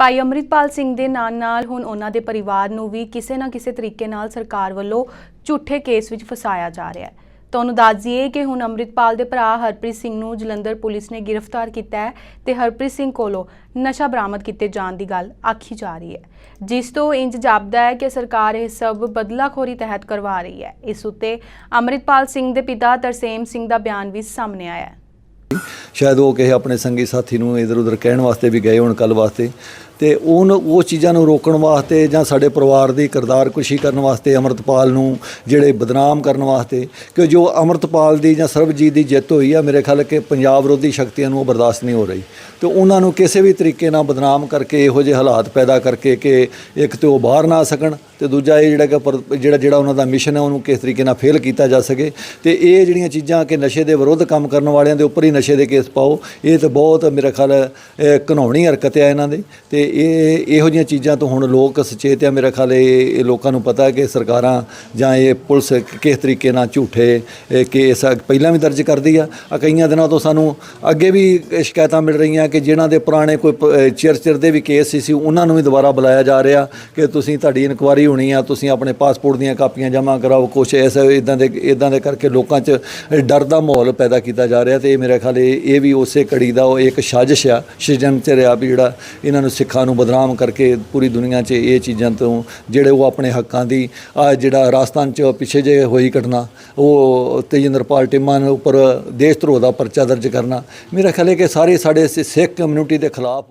ਭਾਈ ਅੰਮ੍ਰਿਤਪਾਲ ਸਿੰਘ ਦੇ ਨਾਲ-ਨਾਲ ਹੁਣ ਉਹਨਾਂ ਦੇ ਪਰਿਵਾਰ ਨੂੰ ਵੀ ਕਿਸੇ ਨਾ ਕਿਸੇ ਤਰੀਕੇ ਨਾਲ ਸਰਕਾਰ ਵੱਲੋਂ ਝੂਠੇ ਕੇਸ ਵਿੱਚ ਫਸਾਇਆ ਜਾ ਰਿਹਾ ਹੈ। ਤੁਹਾਨੂੰ ਦੱਸ ਦਈਏ ਕਿ ਹੁਣ ਅੰਮ੍ਰਿਤਪਾਲ ਦੇ ਭਰਾ ਹਰਪ੍ਰੀਤ ਸਿੰਘ ਨੂੰ ਜਲੰਧਰ ਪੁਲਿਸ ਨੇ ਗ੍ਰਿਫਤਾਰ ਕੀਤਾ ਹੈ ਤੇ ਹਰਪ੍ਰੀਤ ਸਿੰਘ ਕੋਲੋਂ ਨਸ਼ਾ ਬਰਾਮਦ ਕੀਤੇ ਜਾਣ ਦੀ ਗੱਲ ਆਖੀ ਜਾ ਰਹੀ ਹੈ। ਜਿਸ ਤੋਂ ਇੰਜ ਜਾਪਦਾ ਹੈ ਕਿ ਸਰਕਾਰ ਇਹ ਸਭ ਬਦਲਾਖੋਰੀ ਤਹਿਤ ਕਰਵਾ ਰਹੀ ਹੈ। ਇਸ ਉੱਤੇ ਅੰਮ੍ਰਿਤਪਾਲ ਸਿੰਘ ਦੇ ਪਿਤਾ ਤਰਸੇਮ ਸਿੰਘ ਦਾ ਬਿਆਨ ਵੀ ਸਾਹਮਣੇ ਆਇਆ ਹੈ। ਸ਼ਾਇਦ ਉਹ ਕਿਸੇ ਆਪਣੇ ਸੰਗੀ ਸਾਥੀ ਨੂੰ ਇਧਰ ਉਧਰ ਕਹਿਣ ਵਾਸਤੇ ਵੀ ਗਏ ਹੋਣ ਕੱਲ ਵਾਸਤੇ। ਤੇ ਉਹਨ ਉਹ ਚੀਜ਼ਾਂ ਨੂੰ ਰੋਕਣ ਵਾਸਤੇ ਜਾਂ ਸਾਡੇ ਪਰਿਵਾਰ ਦੀ ਕਿਰਦਾਰ ਕੁਸ਼ੀ ਕਰਨ ਵਾਸਤੇ ਅਮਰਤਪਾਲ ਨੂੰ ਜਿਹੜੇ ਬਦਨਾਮ ਕਰਨ ਵਾਸਤੇ, ਕਿ ਜੋ ਅਮਰਤਪਾਲ ਦੀ ਜਾਂ ਸਰਬਜੀਤ ਦੀ ਜਿੱਤ ਹੋਈ ਆ, ਮੇਰੇ ਖਿਆਲ ਕਿ ਪੰਜਾਬ ਵਿਰੋਧੀ ਸ਼ਕਤੀਆਂ ਨੂੰ ਉਹ ਬਰਦਾਸ਼ਤ ਨਹੀਂ ਹੋ ਰਹੀ। ਤੇ ਉਹਨਾਂ ਨੂੰ ਕਿਸੇ ਵੀ ਤਰੀਕੇ ਨਾਲ ਬਦਨਾਮ ਕਰਕੇ ਇਹੋ ਜਿਹੇ ਹਾਲਾਤ ਪੈਦਾ ਕਰਕੇ ਕਿ ਇੱਕ ਤੇ ਉਹ ਬਾਹਰ ਨਾ ਆ ਸਕਣ ਤੇ ਦੂਜਾ ਇਹ ਜਿਹੜਾ ਕਿ ਪਰ- ਜਿਹੜਾ ਜਿਹੜਾ ਉਹਨਾਂ ਦਾ ਮਿਸ਼ਨ ਹੈ, ਉਹਨੂੰ ਕਿਸ ਤਰੀਕੇ ਨਾਲ ਫੇਲ ਕੀਤਾ ਜਾ ਸਕੇ। ਤੇ ਇਹ ਜਿਹੜੀਆਂ ਚੀਜ਼ਾਂ ਕਿ ਨਸ਼ੇ ਦੇ ਵਿਰੁੱਧ ਕੰਮ ਕਰਨ ਵਾਲਿਆਂ ਦੇ ਉੱਪਰ ਹੀ ਨਸ਼ੇ ਦੇ ਕੇਸ ਪਾਓ। ਇਹ ਤਾਂ ਬਹੁਤ ਮੇਰਾ ਖਿਆਲ, ਇਹ ਘਿਨਾਉਣੀ ਹਰਕਤ ਹੈ ਇਹਨਾਂ ਦੇ। ਤੇ ਇਹ ਇਹੋ ਜਿਹੀਆਂ ਚੀਜ਼ਾਂ ਤੋਂ ਹੁਣ ਲੋਕ ਸੁਚੇਤ ਆ। ਮੇਰਾ ਖਿਆਲ, ਇਹ ਲੋਕਾਂ ਨੂੰ ਪਤਾ ਕਿ ਸਰਕਾਰਾਂ ਜਾਂ ਇਹ ਪੁਲਿਸ ਕਿਸ ਤਰੀਕੇ ਨਾਲ ਝੂਠੇ ਕੇਸ ਪਹਿਲਾਂ ਵੀ ਦਰਜ ਕਰਦੀ ਆ। ਕਈਆਂ ਦਿਨਾਂ ਤੋਂ ਸਾਨੂੰ ਅੱਗੇ ਵੀ ਸ਼ਿਕਾਇਤਾਂ ਮਿਲ ਰਹੀਆਂ ਕਿ ਜਿਨ੍ਹਾਂ ਦੇ ਪੁਰਾਣੇ ਕੋਈ ਚਿਰ ਚਿਰ ਦੇ ਵੀ ਕੇਸ ਸੀ, ਉਹਨਾਂ ਨੂੰ ਵੀ ਦੁਬਾਰਾ ਬੁਲਾਇਆ ਜਾ ਰਿਹਾ ਕਿ ਤੁਸੀਂ ਤੁਹਾਡੀ ਇਨਕੁਆਰੀ ਹੋਣੀ ਆ, ਤੁਸੀਂ ਆਪਣੇ ਪਾਸਪੋਰਟ ਦੀਆਂ ਕਾਪੀਆਂ ਜਮ੍ਹਾਂ ਕਰਾਓ। ਕੁਛ ਇਸ ਇਦਾਂ ਦੇ ਇਦਾਂ ਦੇ ਕਰਕੇ ਲੋਕਾਂ 'ਚ ਡਰ ਦਾ ਮਾਹੌਲ ਪੈਦਾ ਕੀਤਾ ਜਾ ਰਿਹਾ ਤੇ ਇਹ ਮੇਰੇ ਖਿਆਲ, ਇਹ ਇਹ ਵੀ ਉਸੇ ਕੜੀ ਦਾ ਉਹ ਇੱਕ ਸਾਜ਼ਿਸ਼ ਆ ਸ਼ਿਜੰਤਰ ਆ ਵੀ ਜਿਹੜਾ ਇਹਨਾਂ ਨੂੰ ਸਿੱਖਾਂ ਨੂੰ ਬਦਨਾਮ ਕਰਕੇ ਪੂਰੀ ਦੁਨੀਆ 'ਚ ਇਹ ਚੀਜ਼ਾਂ ਤੋਂ ਜਿਹੜੇ ਉਹ ਆਪਣੇ ਹੱਕਾਂ ਦੀ, ਆ ਜਿਹੜਾ ਰਾਜਸਥਾਨ 'ਚ ਪਿੱਛੇ ਜੇ ਹੋਈ ਘਟਨਾ, ਉਹ ਤੇਜਿੰਦਰਪਾਲ ਟਿੰਮਾ ਦੇ ਉੱਪਰ ਦੇਸ਼ ਧਰੋਹ ਦਾ ਪਰਚਾ ਦਰਜ ਕਰਨਾ। ਮੇਰਾ ਖਿਆਲ ਹੈ ਕਿ ਸਾਰੇ ਸਾਡੇ ਸਿ- ਸਿੱਖ ਕਮਿਊਨਿਟੀ ਦੇ ਖਿਲਾਫ